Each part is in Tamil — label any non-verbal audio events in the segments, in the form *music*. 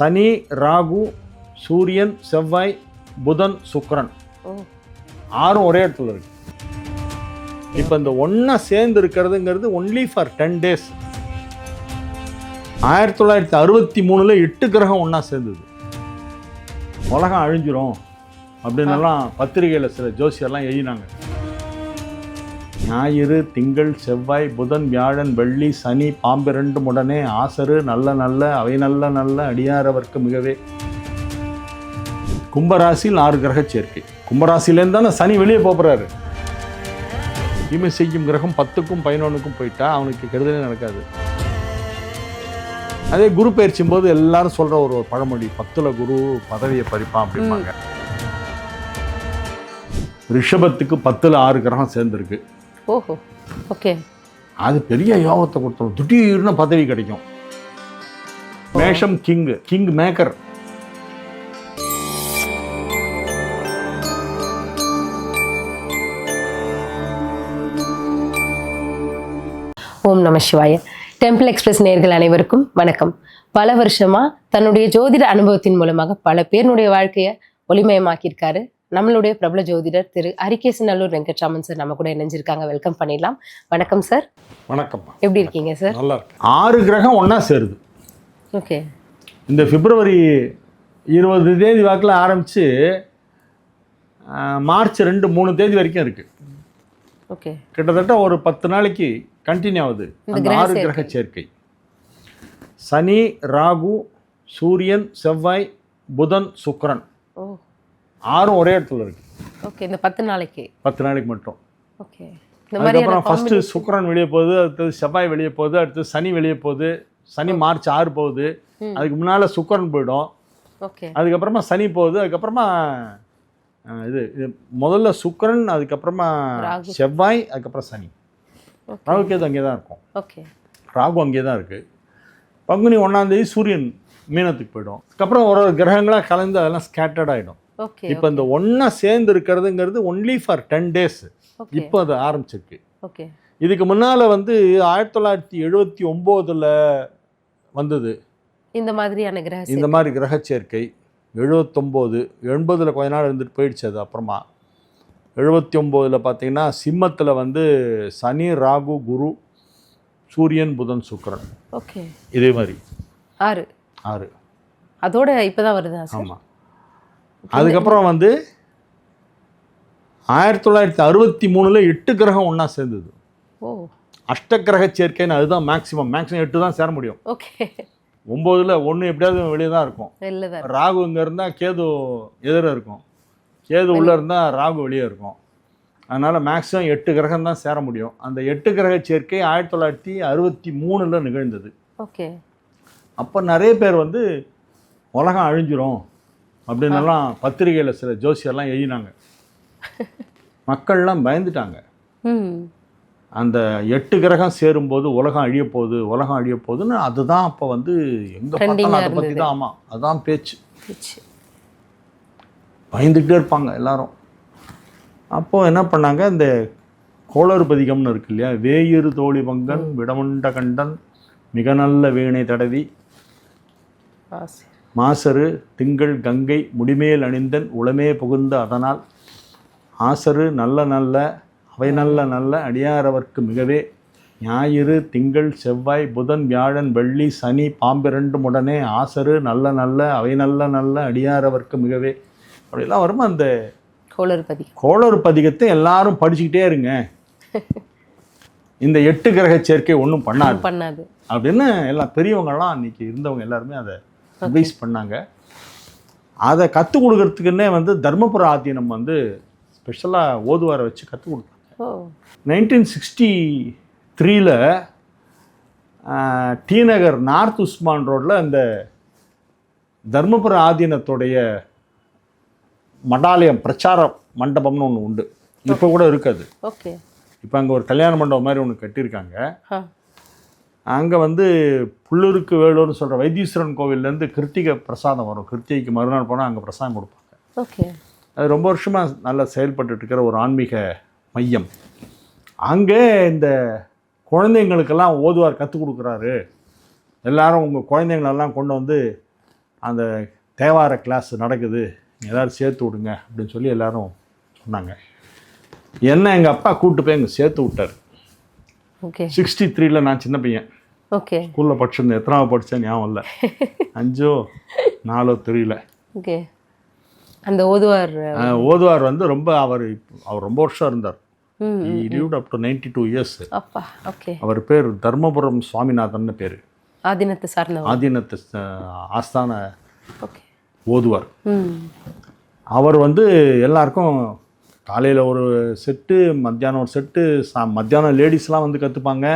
சனி ராகு சூரியன் செவ்வாய் புதன் சுக்கிரன். ஆறும் ஒரே இடத்துல இருக்கு. இப்போ இந்த ஒன்றா சேர்ந்து இருக்கிறதுங்கிறது ஒன்லி ஃபார் டென் டேஸ் ஆயிரத்தி தொள்ளாயிரத்தி அறுபத்தி மூணில் எட்டு கிரகம் ஒன்றா சேர்ந்தது. உலகம் அழிஞ்சிரும். அப்படின்னு எல்லாம் பத்திரிகையில் சில ஜோசியர்லாம் எழுதினாங்க. ஞாயிறு திங்கள் செவ்வாய் புதன் வியாழன் வெள்ளி சனி பாம்பிரண்டும் உடனே ஆசரு நல்ல நல்ல அவை நல்ல நல்ல அடியாரவர்க்கு மிகவே. கும்பராசியில் ஆறு கிரக சேர்க்கை. கும்பராசிலேருந்து தானே சனி வெளியே போகிறாரு தீமை செய்யும் கிரகம் பத்துக்கும் பதினொன்றுக்கும் போயிட்டா அவனுக்கு கெடுதலே நடக்காது. அதே குரு பயிற்சியும் போது எல்லாரும் சொல்ற ஒரு பழமொழி பத்துல குரு பதவியை பறிப்பான் அப்படிம்பாங்க. ரிஷபத்துக்கு பத்துல ஆறு கிரகம் சேர்ந்துருக்கு. ஓஹோ ஓகே. அது பெரிய யோகத்தை கொடுத்தோம் திடீர்னு பதவி கிடைக்கும். மேஷம் கிங் கிங் மேக்கர் ஓம் நம சிவாய. டெம்பிள் எக்ஸ்பிரஸ் நேர்கள் அனைவருக்கும் வணக்கம். பல வருஷமா தன்னுடைய ஜோதிட அனுபவத்தின் மூலமாக பல பேருடைய வாழ்க்கையை ஒளிமயமாக்கியிருக்காரு. நம்மளுடைய பிரபல ஜோதிடர் திரு அரிகேசநல்லூர் வெங்கட்ராமன் சார் நம்ம கூட இணைஞ்சிருக்காங்க. வெல்கம் பண்ணிடலாம். வணக்கம் சார். வணக்கம்மா எப்படி இருக்கீங்க சார்? நல்லா இருக்கு ஆறு கிரகம் ஒண்ணா சேருது. ஓகே. இந்த பிப்ரவரி இருபது தேதி வாக்கில் ஆரம்பித்து மார்ச் ரெண்டு மூணு தேதி வரைக்கும் இருக்குது ஓகே. கிட்டத்தட்ட ஒரு பத்து நாளைக்கு கண்டினியூ ஆகுது. அந்த ஆறு கிரக சேர்க்கை. சனி ராகு சூரியன் செவ்வாய் புதன் சுக்கிரன். ஓ. ஆறும் ஒரே இடத்துல இருக்கு. ஓகே இந்த பத்து நாளைக்கு. பத்து நாளைக்கு மட்டும். ஓகே அதுக்கப்புறம் ஃபஸ்ட்டு சுக்கிரன் வெளியே போகுது அடுத்தது செவ்வாய் வெளியே போகுது அடுத்தது சனி வெளியே போகுது. சனி மார்ச் ஆறு போகுது. அதுக்கு முன்னால் சுக்கிரன் போயிடும். ஓகே அதுக்கப்புறமா சனி போகுது அதுக்கப்புறமா இது இது முதல்ல சுக்கிரன் அதுக்கப்புறமா. செவ்வாய் அதுக்கப்புறம் சனி. ஓகே ராகு கேது அங்கே தான் இருக்கும். ஓகே ராகு அங்கே தான் இருக்குது பங்குனி ஒன்றாந்தேதி சூரியன் மீனத்துக்கு போயிடும். அதுக்கப்புறம் ஒரு ஒரு கிரகங்களாக கலந்து அதெல்லாம் ஸ்கேட்டர்ட் ஆகிடும் ஓகே இப்போ இந்த ஒன்றா சேர்ந்து இருக்கிறதுங்கிறது ஒன்லி ஃபார் டென் டேஸ் இப்போ அது ஆரம்பிச்சிருக்கு. ஓகே இதுக்கு முன்னால் வந்து ஆயிரத்தி தொள்ளாயிரத்தி எழுபத்தி ஒம்போதில் வந்தது. இந்த மாதிரியான கிரக இந்த மாதிரி கிரக சேர்க்கை. எழுபத்தொம்போது எண்பதில் கொஞ்ச நாள் இருந்துட்டு போயிடுச்சு அது அப்புறமா. எழுபத்தி ஒம்போதில் பார்த்தீங்கன்னா சிம்மத்தில் வந்து சனி ராகு குரு சூரியன் புதன் சுக்கிரன். ஓகே இதே மாதிரி. ஆறு. ஆறு. அதோட இப்பதான் வருதா சார்? ஆமாம் அதுக்கப்புறம் வந்து ஆயிரத்தி தொள்ளாயிரத்தி அறுபத்தி மூணில் எட்டு கிரகம் ஒன்றா சேர்ந்தது. ஓ. அஷ்டக்கிரக சேர்க்கைன்னு அதுதான் மேக்ஸிமம் மேக்ஸிமம் எட்டு தான் சேர முடியும். ஓகே ஒம்போதில் ஒன்று எப்படியாவது வெளியே தான் இருக்கும். ராகு இங்கே இருந்தால் கேது எதிர இருக்கும். கேது உள்ளே இருந்தால் ராகு வெளியே இருக்கும். அதனால் மேக்ஸிமம் எட்டு கிரகம் தான் சேர முடியும். அந்த எட்டு கிரக சேர்க்கை ஆயிரத்தி தொள்ளாயிரத்தி அறுபத்தி மூணில் நிகழ்ந்தது. ஓகே அப்போ நிறைய பேர் வந்து உலகம் அழிஞ்சிரும். அப்படின்னு எல்லாம் பத்திரிகையில் சில ஜோசியர்லாம் எழுதினாங்க மக்கள்லாம் பயந்துட்டாங்க அந்த எட்டு கிரகம் சேரும்போது உலகம் அழிய போகுது உலகம் அழிய போகுதுன்னு அதுதான் அப்போ வந்து எங்கே பார்த்தாலும் அதை பற்றி. தான் ஆமாம் அதுதான் பேச்சு. பயந்துக்கிட்டே இருப்பாங்க எல்லாரும் அப்போது என்ன பண்ணாங்க இந்த கோளறு பதிகம்னு இருக்கு இல்லையா வேயிறு தோழி பங்கன் விடமுண்ட கண்டன் மிக நல்ல வீணை தடவி. மாசரு திங்கள் கங்கை முடிமேல் அணிந்தன் உளமே புகுந்த அதனால் ஆசரு நல்ல நல்ல அவை நல்ல நல்ல அடியாரவர்க்கு மிகவே. ஞாயிறு திங்கள் செவ்வாய் புதன் வியாழன் வெள்ளி சனி பாம்பிரண்டும் உடனே ஆசரு நல்ல நல்ல அவை நல்ல நல்ல அடியாரவர்க்கு மிகவே. அப்படிலாம் வருமா அந்த கோளறுபதி கோளறு பதிகத்தை எல்லாரும் படிச்சுக்கிட்டே இருங்க. இந்த எட்டு கிரக சேர்க்கை ஒன்றும் பண்ணாது. பண்ணாது. அப்படின்னு எல்லாம் பெரியவங்கெல்லாம் அன்றைக்கி இருந்தவங்க எல்லாருமே அதை அட்வைஸ் பண்ணாங்க. அதை கற்றுக் கொடுக்கறதுக்குன்னே வந்து தர்மபுர ஆதீனம் வந்து ஸ்பெஷலாக ஓதுவாரை வச்சு கற்றுக் கொடுத்தாங்க. நைன்டீன் சிக்ஸ்டி த்ரீல டி நகர் நார்த் உஸ்மான் ரோட்டில் இந்த தர்மபுர ஆதீனத்துடைய மடாலயம் பிரச்சார மண்டபம்னு ஒன்று உண்டு. இப்போ கூட இருக்காது ஓகே. இப்போ அங்கே ஒரு கல்யாண மண்டபம் மாதிரி ஒன்று கட்டியிருக்காங்க. அங்கே வந்து புல்லூருக்கு வேலூர்னு சொல்கிற வைத்தீஸ்வரன் கோவில்லேருந்து கிருத்திகை பிரசாதம் வரும். கிருத்திகைக்கு மறுநாள் போனால் அங்கே பிரசாதம் கொடுப்பாங்க. ஓகே. அது ரொம்ப வருஷமாக நல்லா செயல்பட்டுட்டு இருக்கிற ஒரு ஆன்மீக மையம். அங்கே இந்த குழந்தைங்களுக்கெல்லாம் ஓதுவார் கற்றுக் கொடுக்குறாரு. எல்லாரும் உங்கள் குழந்தைங்களெல்லாம் கொண்டு வந்து அந்த தேவார கிளாஸ் நடக்குது. எல்லோரும் சேர்த்து விடுங்க அப்படின்னு சொல்லி எல்லாரும் சொன்னாங்க. என்ன எங்கள் அப்பா கூப்பிட்டு போய் அங்கே சேர்த்து விட்டார். ஓகே சிக்ஸ்டி த்ரீல நான் சின்ன பையன். ஓகே ஸ்கூலில் படிச்சிருந்தேன் எத்தனாவது படித்தேன் ஞாபகம் இல்லை. அஞ்சோ நாலோ தெரியல. ஓகே அந்த ஓதுவார் ஓதுவார் வந்து ரொம்ப அவர் அவர் ரொம்ப வருஷம் இருந்தார். Lived up to ninety two years அப்பா ஓகே அவர் பேர் தர்மபுரம் சுவாமிநாதன் பேர். ஆதீனத்தை சார்ந்தவர். ஆதீனத்து ஆஸ்தான ஓகே ஓதுவார். அவர் வந்து எல்லாருக்கும் காலையில் ஒரு செட்டு மத்தியானம் ஒரு செட்டு சா மத்தியானம் லேடிஸ்லாம் வந்து கற்றுப்பாங்க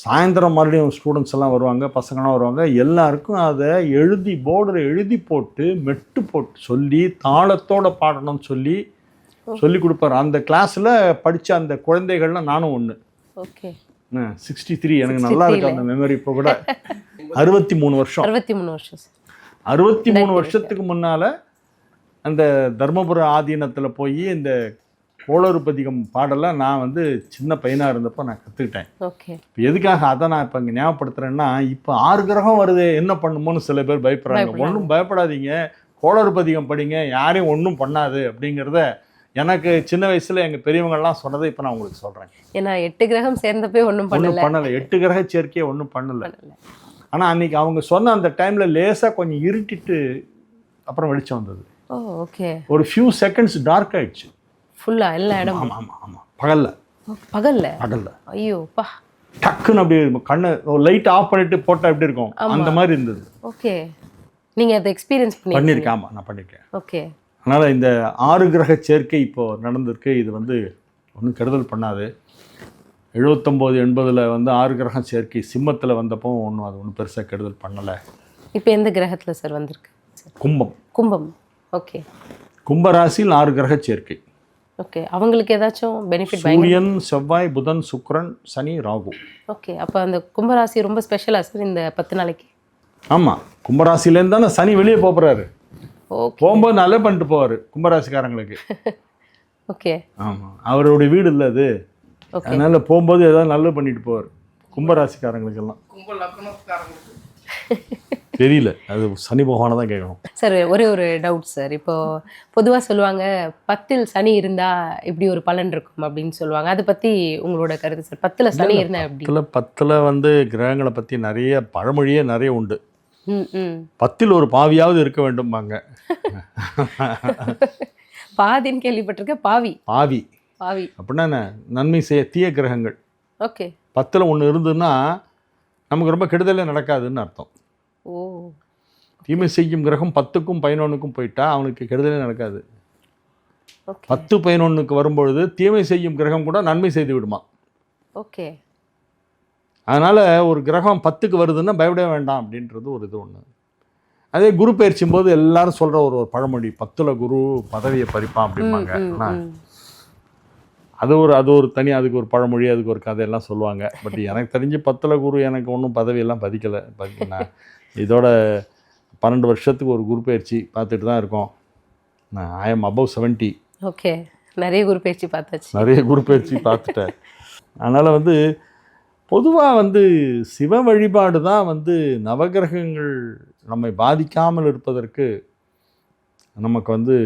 சாயந்தரம் மறுபடியும் ஸ்டூடெண்ட்ஸ் எல்லாம் வருவாங்க பசங்களாம் வருவாங்க. எல்லாருக்கும் அதை எழுதி போர்டில் எழுதி போட்டு மெட்டு போட்டு சொல்லி தாளத்தோட பாடணும்னு சொல்லி சொல்லி கொடுப்பாரு. அந்த கிளாஸில் படித்த அந்த குழந்தைகள்லாம் நானும் ஒன்று ஓகே. சிக்ஸ்டி த்ரீ எனக்கு நல்லா இருக்கு அந்த மெமரி இப்போ கூட. அறுபத்தி மூணு வருஷம். அறுபத்தி மூணு வருஷம் அறுபத்தி மூணு வருஷத்துக்கு முன்னால் அந்த தர்மபுர ஆதீனத்தில் போய் இந்த கோளறுபதிகம் பாடலை நான் வந்து சின்ன பையனாக இருந்தப்போ நான் கற்றுக்கிட்டேன் ஓகே. இப்போ எதுக்காக அதை நான் இப்போ இங்கே ஞாபகப்படுத்துறேன்னா இப்போ ஆறு கிரகம் வருது என்ன பண்ணுமோன்னு சில பேர் பயப்படுறாங்க. ஒன்றும் பயப்படாதீங்க. கோளறுபதிகம் படிங்க யாரையும் ஒன்றும் பண்ணாது அப்படிங்கிறத எனக்கு சின்ன வயசில் எங்கள் பெரியவங்கள்லாம் சொன்னதை இப்போ நான் உங்களுக்கு சொல்கிறேன் ஏன்னா எட்டு கிரகம் சேர்ந்தப்பே ஒன்றும் பண்ணல. பண்ணலை. எட்டு கிரக சேர்க்கையை ஒன்றும் பண்ணலை. ஆனால் அன்னைக்கு அவங்க சொன்ன அந்த டைமில் லேசாக கொஞ்சம் இருட்டிட்டு அப்புறம் வெளிச்சம் வந்தது. ஓகே ஒரு ஃபியூ செகண்ட்ஸ் டார்க் ஆயிடுச்சு. ஃபுல்லா எல்லா இடமும். ஆமாம் ஆமாம் ஆமாம் பகலில். பகல்ல? பகலில். ஐயோ பா டக்குன்னு அப்படி கண்ணை லைட் ஆஃப் பண்ணிட்டு போட்டால் எப்படி இருக்கும்? அந்த மாதிரி இருந்தது. ஓகே நீங்க அதை எக்ஸ்பீரியன்ஸ் பண்ணி பண்ணியிருக்கேன் ஆமாம் நான் பண்ணியிருக்கேன். ஓகே அதனால் இந்த ஆறு கிரக சேர்க்கை இப்போ நடந்திருக்கு. இது வந்து ஒன்றும் கெடுதல் பண்ணாது. எழுபத்தொம்போது எண்பதில் வந்து ஆறு கிரகம் சேர்க்கை சிம்மத்தில் வந்தப்போ ஒன்றும் அது ஒன்றும் பெருசாக கெடுதல் பண்ணலை. இப்போ எந்த கிரகத்துல சார் வந்திருக்கு? கும்பம். கும்பம். ஓகே. கும்பராசியில் ஆறு கிரக சேர்க்கை. ஓகே. அவங்களுக்கு ஏதாச்சும் பெனிஃபிட் சூரியன் செவ்வாய் புதன் சுக்கிரன் சனி ராகு. ஓகே. அப்போ அந்த கும்பராசி ரொம்ப ஸ்பெஷலா சார் இந்த பத்து நாளைக்கு? ஆமாம் கும்பராசிலேருந்து தானே சனி வெளியே போகிறாரு போகும்போது நல்ல பண்ணிட்டு போவார் கும்பராசிக்காரங்களுக்கு. *laughs* ஓகே. ஆமாம் அவருடைய வீடு இல்லை அது. ஓகே. அதனால போகும்போது ஏதாவது நல்லது பண்ணிட்டு போவார் கும்பராசிக்காரங்களுக்கெல்லாம். *laughs* தெரியல. அது சனி பகவானை தான் கேட்கணும். சார் ஒரே ஒரு டவுட் சார். இப்போ பொதுவா சொல்லுவாங்க பத்தில் சனி இருந்தா இப்படி ஒரு பலன் இருக்கும் அப்படின்னு சொல்லுவாங்க. அதை பத்தி உங்களோட கருத்து சார். பத்துல சனி இருந்தா பத்தில் பத்தில் வந்து கிரகங்களை பற்றி நிறைய பழமொழியே நிறைய உண்டு. பத்தில் ஒரு பாவியாவது இருக்க வேண்டும்பாங்க. *laughs* பாதின்னு கேள்விப்பட்டிருக்கேன். பாவி. பாவி. பாவி. அப்படின்னா என்ன? நன்மை செய்ய தீய கிரகங்கள். ஓகே. பத்தில் ஒன்று இருந்ததுன்னா நமக்கு ரொம்ப கெடுதலே நடக்காதுன்னு அர்த்தம். தீமை செய்யும் கிரகம் பத்துக்கும் பதினொன்றுக்கும் போயிட்டா அவனுக்கு கெடுதலே நடக்காது. பத்து பதினொன்றுக்கு வரும்பொழுது தீமை செய்யும் கிரகம் கூட நன்மை செய்து விடுமா? ஓகே. அதனால் ஒரு கிரகம் பத்துக்கு வருதுன்னா பயப்பட வேண்டாம் அப்படின்றது ஒரு இது ஒன்று அதே குரு பயிற்சியும் போது எல்லாரும் சொல்கிற ஒரு ஒரு பழமொழி பத்தில் குரு பதவியை பறிப்பான் அப்படிம்பாங்க. அது ஒரு அது ஒரு தனி அதுக்கு ஒரு பழமொழி அதுக்கு ஒரு கதையெல்லாம் சொல்லுவாங்க. பட் எனக்கு தெரிஞ்சு பத்தில் குரு எனக்கு ஒன்றும் பதவியெல்லாம் பதிக்கலை. பதி நான் இதோட பன்னெண்டு வருஷத்துக்கு ஒரு குரு பயிற்சி பார்த்துட்டு தான் இருக்கோம். நான் I am above seventy okay. நிறைய குரு பயிற்சி பார்த்தாச்சு. நிறைய குரு பயிற்சி பார்த்துட்டேன். அதனால் வந்து பொதுவாக வந்து சிவ வழிபாடு தான் வந்து நவகிரகங்கள் நம்மை பாதிக்காமல் இருப்பதற்கு நமக்கு வந்து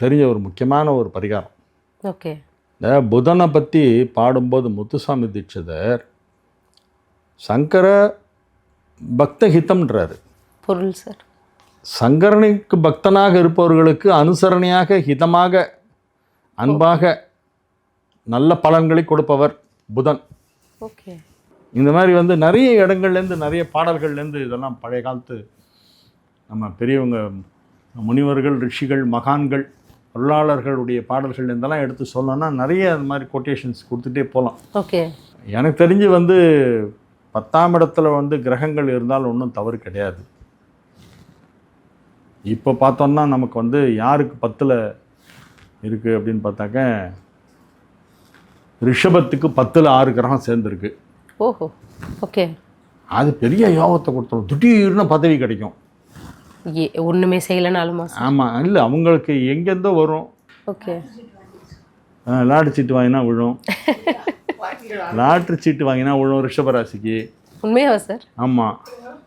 தெரிஞ்ச ஒரு முக்கியமான ஒரு பரிகாரம். ஓகே. இந்த புதனை பற்றி பாடும்போது முத்துசாமி தீட்சிதர் சங்கர பக்தஹிதம்ன்றாரு. பொருள் சார். சங்கரனுக்கு பக்தனாக இருப்பவர்களுக்கு அனுசரணையாக ஹிதமாக அன்பாக நல்ல பலன்களை கொடுப்பவர் புதன். ஓகே. இந்த மாதிரி வந்து நிறைய இடங்கள்லேருந்து நிறைய பாடல்கள்லேருந்து இதெல்லாம் பழைய காலத்து நம்ம பெரியவங்க முனிவர்கள் ரிஷிகள் மகான்கள் பொருளாளர்களுடைய பாடல்கள் இருந்தெல்லாம் எடுத்து சொல்லணும்னா நிறைய அந்த மாதிரி கொட்டேஷன்ஸ் கொடுத்துட்டே போகலாம். ஓகே. எனக்கு தெரிஞ்சு வந்து பத்தாம் இடத்துல வந்து கிரகங்கள் இருந்தால் ஒன்றும் தவறு கிடையாது. இப்போ பார்த்தோம்னா நமக்கு வந்து யாருக்கு பத்தில் இருக்குது அப்படின்னு பார்த்தாக்க ரிஷபத்துக்கு பத்தில் ஆறு கிரகம் சேர்ந்துருக்கு. ஓஹோ ஓகே. அது பெரிய யோகத்தை கொடுத்துரும். திடீர்னு பதவி கிடைக்கும். ஒண்ணுமே செய்யலைனாலுமா ஆமாம் இல்லை அவங்களுக்கு எங்கேருந்தோ வரும். ஓகே. அஹ், லாட்டரி சீட்டு வாங்கினா விழும். லாட்டரி சீட்டு வாங்கினா விழும் ரிஷபராசிக்கு. உண்மையாவா சார்? ஆமாம்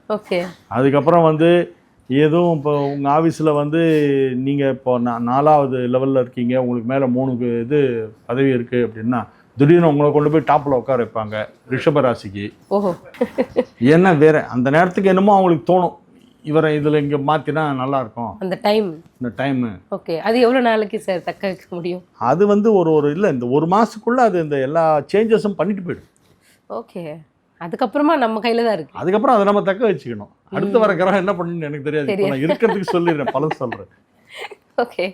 ஓகே. அதுக்கப்புறம் வந்து எதுவும் இப்போ உங்கள் ஆஃபீஸில் வந்து நீங்கள் இப்போ நா- நாலாவது லெவலில் இருக்கீங்க உங்களுக்கு மேலே மூணு கு- இது பதவி இருக்குது அப்படின்னா திடீர்னு உங்களை கொண்டு போய் டாப்பில் உட்கார வைப்பாங்க ரிஷப ராசிக்கு. ஓஹோ. ஏன்னா வேற அந்த நேரத்துக்கு என்னமோ அவங்களுக்கு தோணும் இவரை இதில் இங்கே மாற்றினா நல்லாயிருக்கும். அந்த டைம். இந்த டைமு. ஓகே. அது எவ்வளோ நாளைக்கு சார் தக்க வைக்க முடியும்? அது வந்து ஒரு ஒரு இல்லை இந்த ஒரு மாதத்துக்குள்ளே அது இந்த எல்லா சேஞ்சஸும் பண்ணிட்டு போயிடும். ஓகே. அதுக்கப்புறமா நம்ம கையில தான் இருக்கு. அதுக்கப்புறம் அதை நம்ம தக்க வச்சுக்கணும். அடுத்து வர கிரகம் என்ன பண்ணுன்னு எனக்கு தெரியாது. நான் இருக்கிறதுக்கு சொல்லிடுறேன். பலன் சொல்கிறேன் *laughs* ஓகே.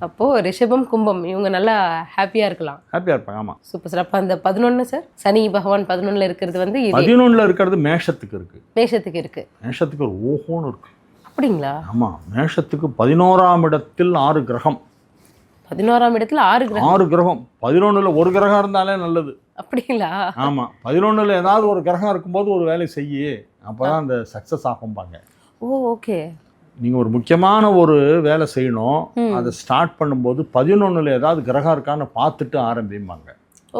அப்போ ரிஷபம் கும்பம் இவங்க நல்லா ஹாப்பியா இருக்கலாம். ஹாப்பியாக இருப்பாங்க. ஆமாம் சூப்பர் சார் அப்போ அந்த பதினொன்று சார் சனி பகவான் பதினொன்னுல இருக்கிறது வந்து இது பதினொன்றில் இருக்கிறது மேஷத்துக்கு இருக்குது மேஷத்துக்கு இருக்கு. மேஷத்துக்கு ஒரு ஓஹோன்னு இருக்கு. அப்படிங்களா? ஆமாம் மேஷத்துக்கு பதினோராம் இடத்தில் ஆறு கிரகம். பதினோராம் இடத்துல ஆறு கிரகம். ஆறு கிரகம். பதினொன்றில் ஒரு கிரகம் இருந்தாலே நல்லது. அப்படிங்களா? ஆமாம் பதினொன்றில் ஏதாவது ஒரு கிரகம் இருக்கும்போது ஒரு வேலை செய்யி அப்போ தான் அந்த சக்ஸஸ் ஆகும்பாங்க. ஓ ஓகே. நீங்கள் ஒரு முக்கியமான ஒரு வேலை செய்யணும். அதை ஸ்டார்ட் பண்ணும்போது பதினொன்றில் ஏதாவது கிரகம் இருக்கான்னு பார்த்துட்டு ஆரம்பிப்பாங்க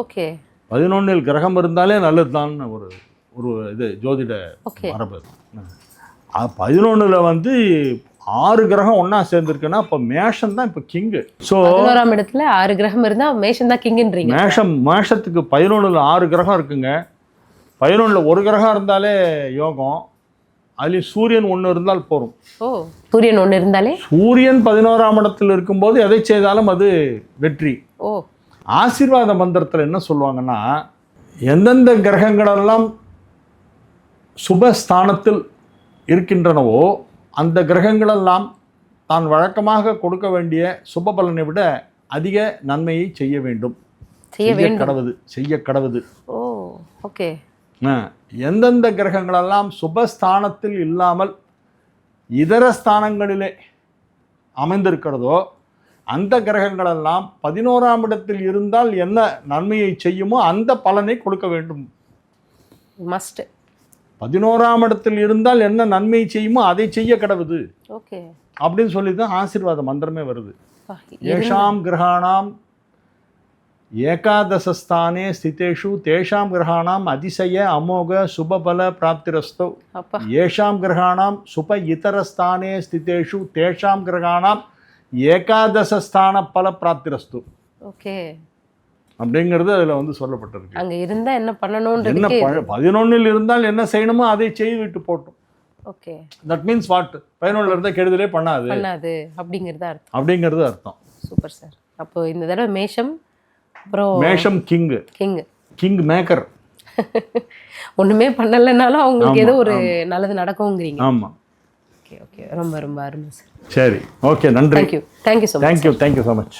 ஓகே. பதினொன்றில் கிரகம் இருந்தாலே நல்லது ஒரு ஒரு இது ஜோதிட மரபு. பதினொன்றில் வந்து ஆறு கிரகம் ஒன்றா சேர்ந்துருக்குன்னா இப்போ மேஷம் தான் இப்போ கிங்கு ஸோ பதினோராம் இடத்துல ஆறு கிரகம் இருந்தா மேஷம் தான் கிங்குன்றீங்க மேஷம் மேஷத்துக்கு பதினொன்றில் ஆறு கிரகம் இருக்குங்க. பதினொன்றில் ஒரு கிரகம் இருந்தாலே யோகம். அதுலேயும் சூரியன் ஒன்று இருந்தால் போதும் ஓ சூரியன் ஒன்று இருந்தாலே? சூரியன் பதினோராம் இடத்தில் இருக்கும்போது எதை செய்தாலும் அது வெற்றி. ஓ. ஆசீர்வாத மந்திரத்தில் என்ன சொல்லுவாங்கன்னா எந்தெந்த கிரகங்களெல்லாம் சுபஸ்தானத்தில் இருக்கின்றனவோ அந்த கிரகங்களெல்லாம் தான் வழக்கமாக கொடுக்க வேண்டிய சுப பலனை விட அதிக நன்மையை செய்ய வேண்டும். செய்ய கடவுது செய்ய கடவுது. Oh okay. எந்தெந்த கிரகங்களெல்லாம் சுபஸ்தானத்தில் இல்லாமல் இதர ஸ்தானங்களிலே அமைந்திருக்கிறதோ அந்த கிரகங்களெல்லாம் பதினோராம் இடத்தில் இருந்தால் என்ன நன்மையை செய்யுமோ அந்த பலனை கொடுக்க வேண்டும். மஸ்ட் பதினோராம் இடத்தில் இருந்தால் என்ன நன்மை செய்யுமோ அதை செய்ய கடவுது. ஓகே. அப்படின்னு சொல்லி தான் ஆசீர்வாத மந்திரமே வருது. ஏஷாம் கிரகாணாம் ஏகாதசஸ்தானே ஸ்திதேஷு தேஷாம் கிரகாணாம் அதிசய அமோக சுபபல பிராப்திரஸ்தோ. ஏஷாம் கிரகாணாம் சுப இதரஸ்தானே ஸ்திதேஷு தேஷாம் கிரகாணாம் ஏகாதசஸ்தான பல பிராப்திரஸ்து. ஓகே. அப்படிங்கிறது அதில் வந்து சொல்லப்பட்டிருக்கு. அங்க இருந்தா என்ன என்ன பண்ணணும்ன்றதுக்கு பதினொன்னில் இருந்தால் என்ன செய்யணுமோ அதை செய்துவிட்டு போட்டும். ஓகே. தட் மீன்ஸ் வாட் பதினொன்றில் இருந்தால் கெடுதலே பண்ணாது. பண்ணாது. அப்படிங்கிறது அர்த்தம். அப்படிங்கிறது அர்த்தம். Super sir. அப்போ இந்த தடவை மேஷம் அப்புறம் மேஷம் கிங் கிங் கிங் மேக்கர் ஒண்ணுமே பண்ணலைன்னாலும் அவங்களுக்கு ஏதோ ஒரு நல்லது நடக்குங்கிறீங்க. ஆமாம் ஓகே ஓகே. ரொம்ப ரொம்ப அருமை சார். சரி. ஓகே நன்றி. Thank you thank you so much thank you thank you so much